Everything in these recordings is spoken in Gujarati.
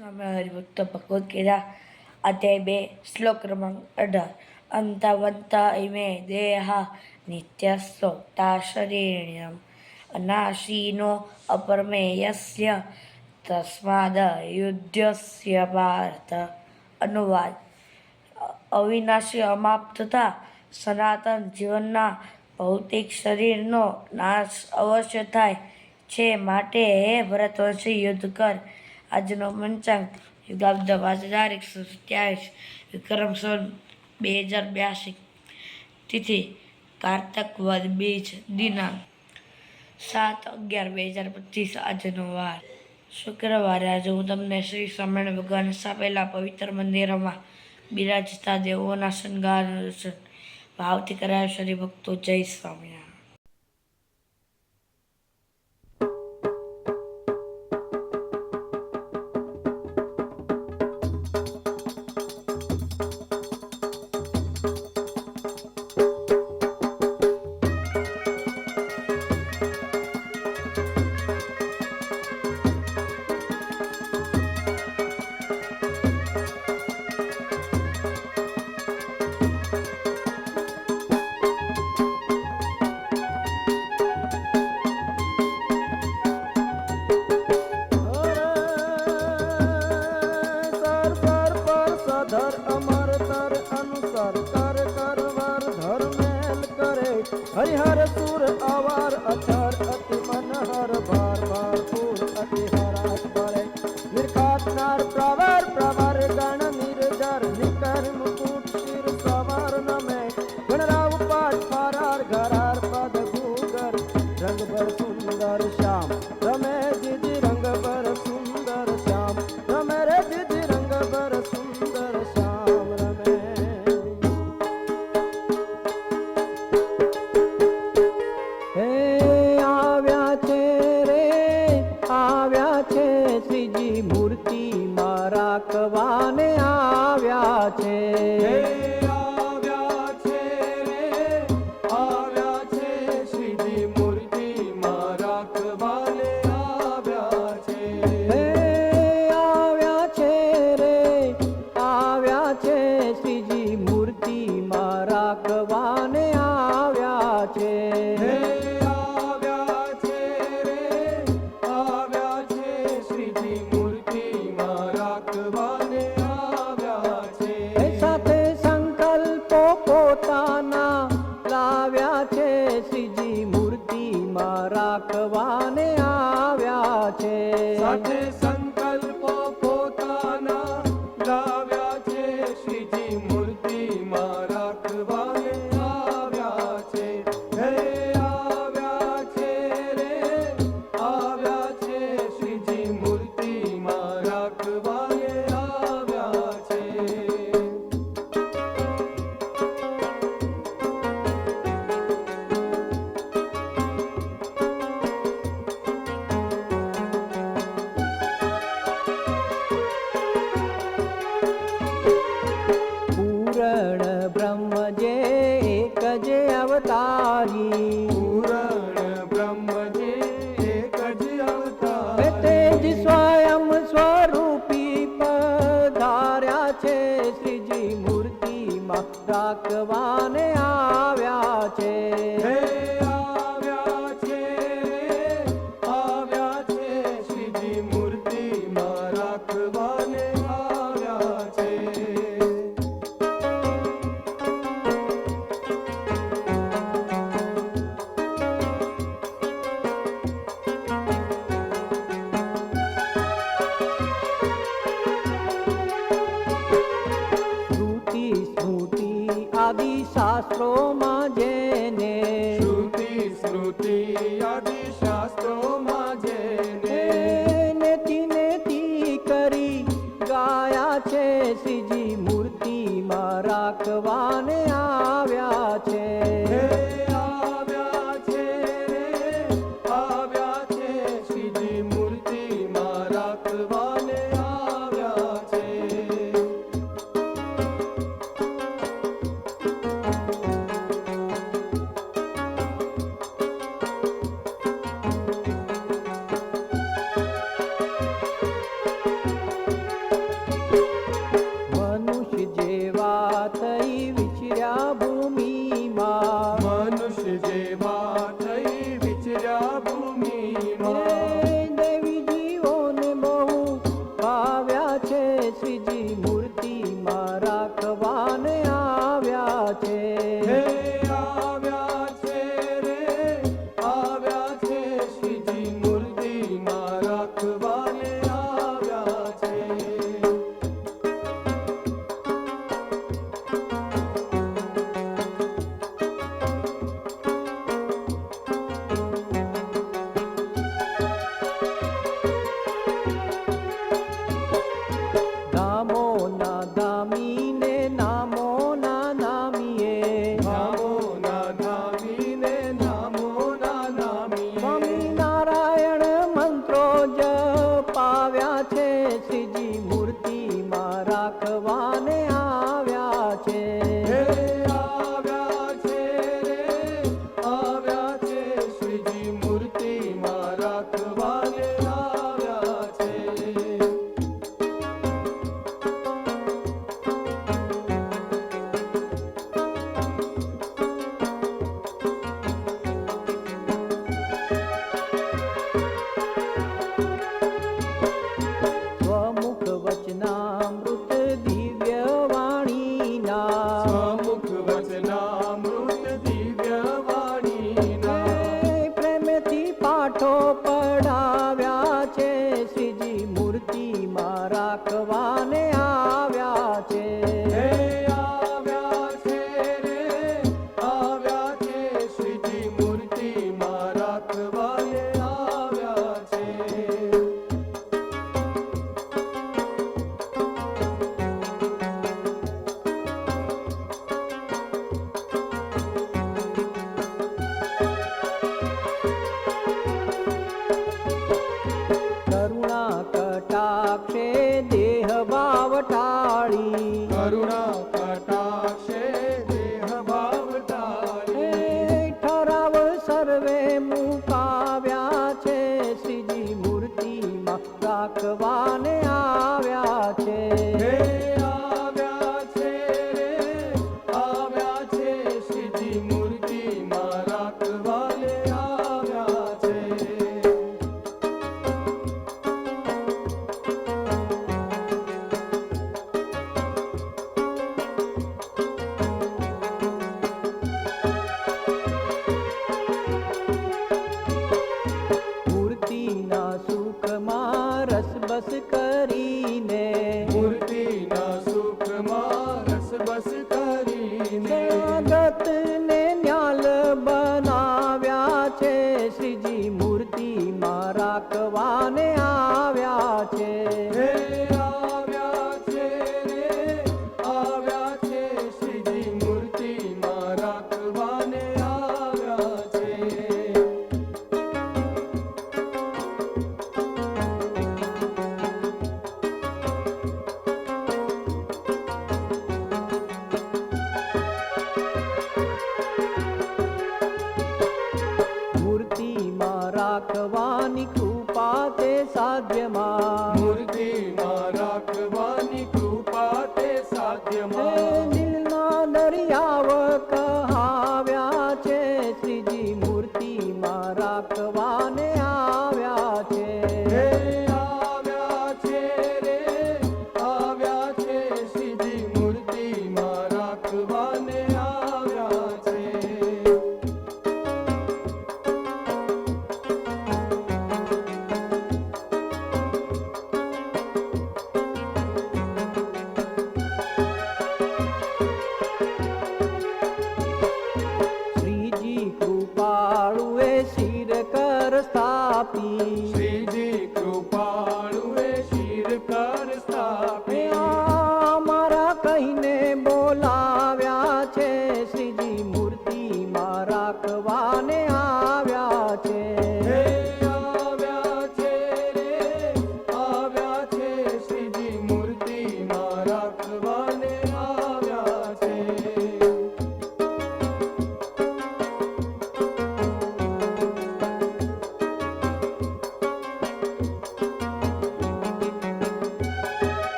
સ્વામી હરિભક્ત ભગવદ્ ગીતા અધ્યાય બે, શ્લોક ક્રમાંક અઢાર. અંતવંત ઇમે દેહા નિત્યસોક્તા શરીરણ્યમ અનાશીનો અપરમેયસ્ય તસ્માદ યુદ્ધસ્ય ભારત અનુવાદ. અવિનાશી અમાપ્તતા સનાતન જીવનના ભૌતિક શરીરનો નાશ અવશ્ય થાય છે માટે હે ભરતવંશી યુદ્ધ કર. આજનો મંચાંક ગાબદા પાંચ હજાર એકસો સત્યાવીસ વિક્રમ સોન બે હજાર બ્યાસી. તિથિ કારતક વદ બીજ દિના સાત અગિયાર બે હજાર પચીસ આજનો વાર. શુક્રવારે આજે હું તમને શ્રી સ્વામિનારાયણ ભગવાન સ્થાપેલા પવિત્ર મંદિરોમાં બિરાજતા દેવોના શણગાર દર્શન, ભાવથી કરાયો શ્રી ભક્તો જય સ્વામિનારાયણ. সুন্দর শ্যাম রমে দিদি ಕಾಕವ ગાયા છે શ્રીજી મૂર્તિમાં રાખવાને આવ્યા છે. Lord, I આવ્યા છે.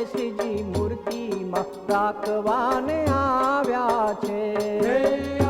ગણેશજી મૂર્તિમાં રાખવાને આવ્યા છે.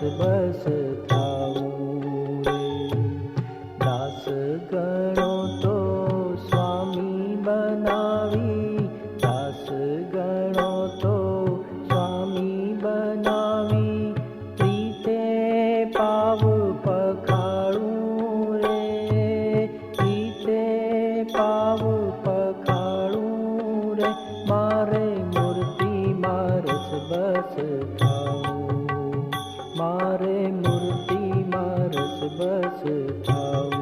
દાસ બસ થાવું દાસ ગણો તો સ્વામી બનાવી. દાસ ગણો તો સ્વામી બનાવી. પ્રીતે પાવું પખાળું રે પ્રીતે પાવું પખાળું રે મારે મૂર્તિ મારસ બસ થા મારે મૂર્તિમાં રસ બસ થાવ.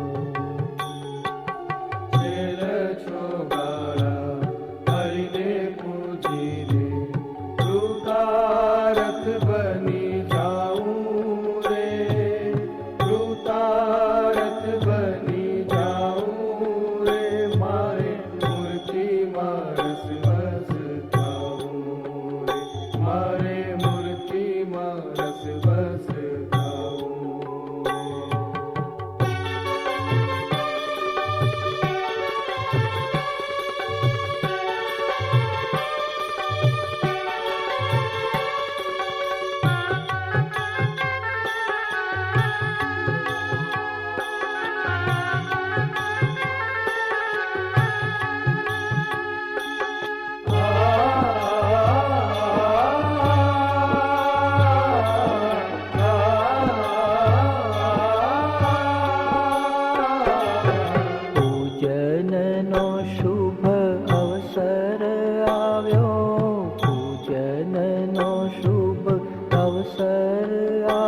सर आ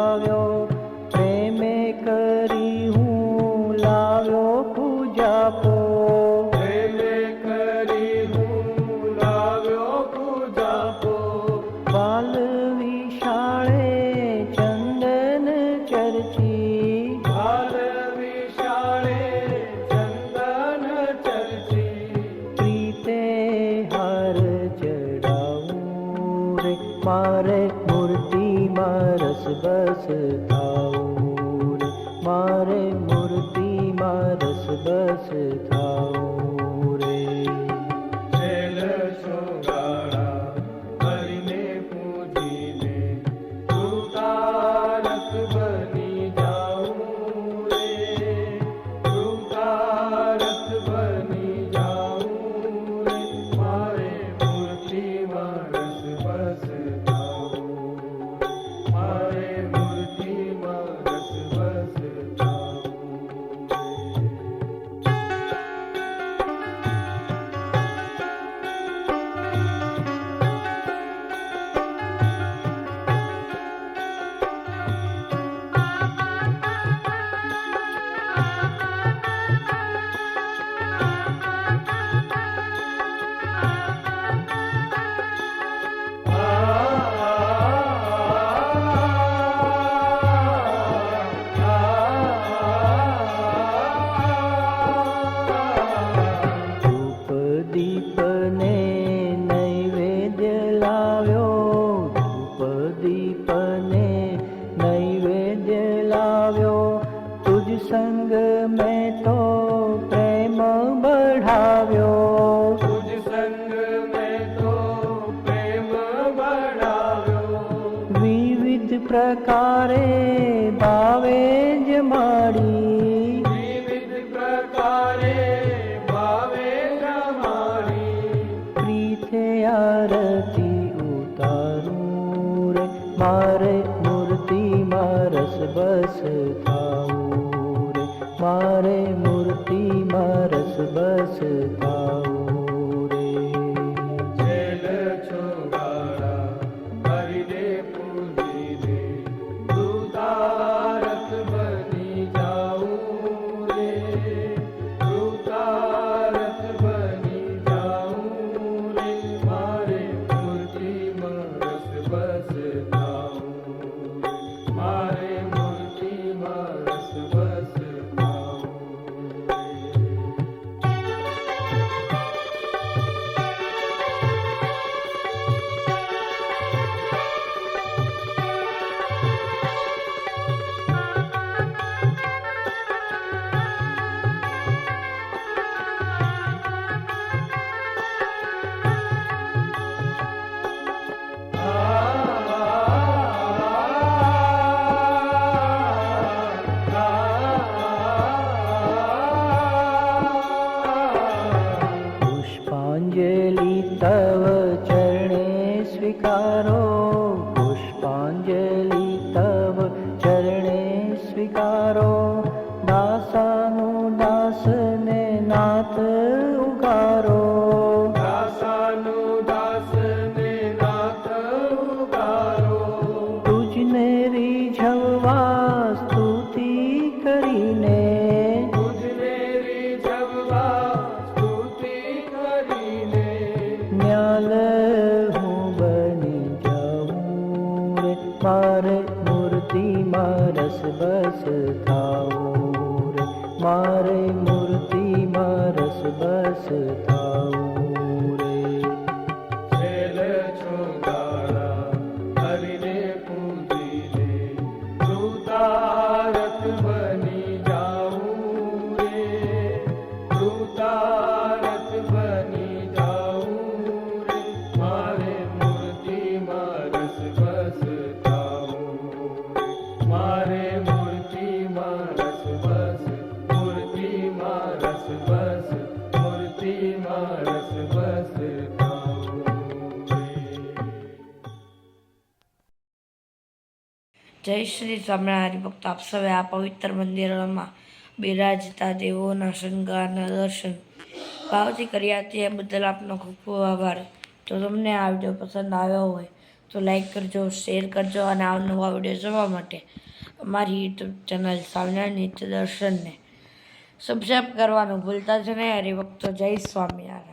પ્રકારે જય શ્રી સ્વામિનારાયણ હરિભક્ત આપ સૌએ આ પવિત્ર મંદિરોમાં બિરાજતા દેવોના શણગારના દર્શન ભાવથી કર્યા તે બદલ આપનો ખૂબ ખૂબ આભાર. જો તમને આ વીડિયો પસંદ આવ્યો હોય તો લાઈક કરજો, શેર કરજો અને આ નવા વીડિયો જોવા માટે અમારી યુટ્યુબ ચેનલ સ્વામિનારાયણ નિત્ય દર્શનને સબસ્ક્રાઈબ કરવાનું ભૂલતા જ નહીં. હરિભક્તો, જય સ્વામિનારાયણ.